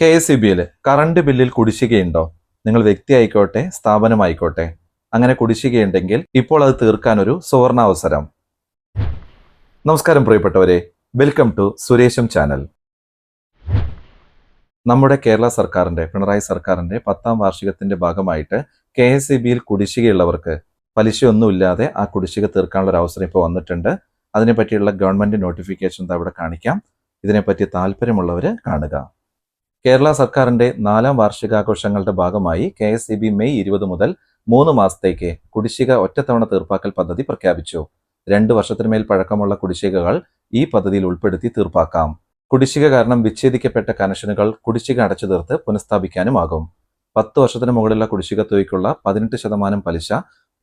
K S E ബിയിൽ current ബില്ലിൽ കുടിശ്ശികയുണ്ടോ? നിങ്ങൾ വ്യക്തി ആയിക്കോട്ടെ സ്ഥാപനമായിക്കോട്ടെ അങ്ങനെ കുടിശ്ശികയുണ്ടെങ്കിൽ ഇപ്പോൾ അത് തീർക്കാൻ ഒരു സുവർണാവസരം. നമസ്കാരം പ്രിയപ്പെട്ടവരെ വെൽക്കം ടു സുരേഷം ചാനൽ നമ്മുടെ കേരള സർക്കാരിന്റെ പിണറായി സർക്കാരിന്റെ പത്താം വാർഷികത്തിന്റെ ഭാഗമായിട്ട് കെ എസ് ഇ ബിയിൽ കുടിശ്ശികയുള്ളവർക്ക് പലിശയൊന്നുമില്ലാതെ ആ കുടിശ്ശിക തീർക്കാനുള്ള ഒരു അവസരം ഇപ്പോൾ വന്നിട്ടുണ്ട്. അതിനെപ്പറ്റിയുള്ള ഗവൺമെന്റ് നോട്ടിഫിക്കേഷൻ അവിടെ കാണിക്കാം. ഇതിനെപ്പറ്റി താല്പര്യമുള്ളവർ കാണുക. കേരള സർക്കാരിന്റെ നാലാം വാർഷികാഘോഷങ്ങളുടെ ഭാഗമായി K S E B May ഇരുപത് മുതൽ മൂന്ന് മാസത്തേക്ക് കുടിശ്ശിക ഒറ്റത്തവണ തീർപ്പാക്കൽ പദ്ധതി പ്രഖ്യാപിച്ചു. രണ്ട് വർഷത്തിനുമേൽ പഴക്കമുള്ള കുടിശ്ശികകൾ ഈ പദ്ധതിയിൽ ഉൾപ്പെടുത്തി തീർപ്പാക്കാം. കുടിശ്ശിക കാരണം വിച്ഛേദിക്കപ്പെട്ട കണക്ഷനുകൾ കുടിശ്ശിക അടച്ചു തീർത്ത് പുനഃസ്ഥാപിക്കാനുമാകും. പത്ത് വർഷത്തിന് മുകളിലുള്ള കുടിശ്ശിക തുകയ്ക്കുള്ള പതിനെട്ട് ശതമാനം പലിശ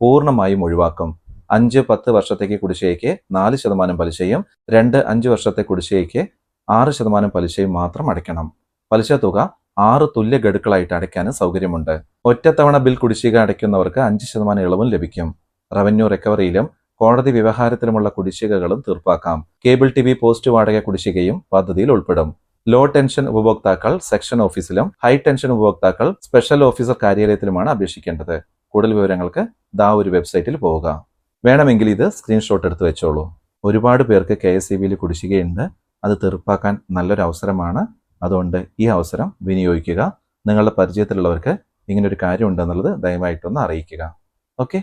പൂർണമായും ഒഴിവാക്കും. അഞ്ച് പത്ത് വർഷത്തേക്ക് കുടിശ്ശികയ്ക്ക് നാല് ശതമാനം പലിശയും രണ്ട് അഞ്ച് വർഷത്തെ കുടിശ്ശികയ്ക്ക് ആറ് ശതമാനം പലിശയും മാത്രം അടയ്ക്കണം. പലിശ തുക ആറ് തുല്യ ഗഡുക്കളായിട്ട് അടയ്ക്കാനും സൗകര്യമുണ്ട്. ഒറ്റത്തവണ ബിൽ കുടിശ്ശിക അടയ്ക്കുന്നവർക്ക് അഞ്ച് ശതമാനം ഇളവും ലഭിക്കും. റവന്യൂ റിക്കവറിയിലും കോടതി വ്യവഹാരത്തിലുമുള്ള കുടിശ്ശികകളും തീർപ്പാക്കാം. കേബിൾ ടി വി പോസ്റ്റ് വാടക കുടിശ്ശികയും പദ്ധതിയിൽ ഉൾപ്പെടും. ലോ ടെൻഷൻ ഉപഭോക്താക്കൾ സെക്ഷൻ ഓഫീസിലും ഹൈ ടെൻഷൻ ഉപഭോക്താക്കൾ സ്പെഷ്യൽ ഓഫീസർ കാര്യാലയത്തിലുമാണ് അപേക്ഷിക്കേണ്ടത്. കൂടുതൽ വിവരങ്ങൾക്ക് ദാ ഒരു വെബ്സൈറ്റിൽ പോവുക. വേണമെങ്കിൽ ഇത് സ്ക്രീൻഷോട്ട് എടുത്തു വെച്ചോളൂ. ഒരുപാട് പേർക്ക് കെ എസ് ഇ ബിയിൽ കുടിശ്ശികയുണ്ട്. അത് തീർപ്പാക്കാൻ നല്ലൊരു അവസരമാണ് അതുകൊണ്ട് ഈ അവസരം വിനിയോഗിക്കുക. നിങ്ങളുടെ പരിചയത്തിലുള്ളവർക്ക് ഇങ്ങനൊരു കാര്യം ഉണ്ടെന്നുള്ളത് ദയവായിട്ടൊന്ന് അറിയിക്കുക. ഓക്കെ?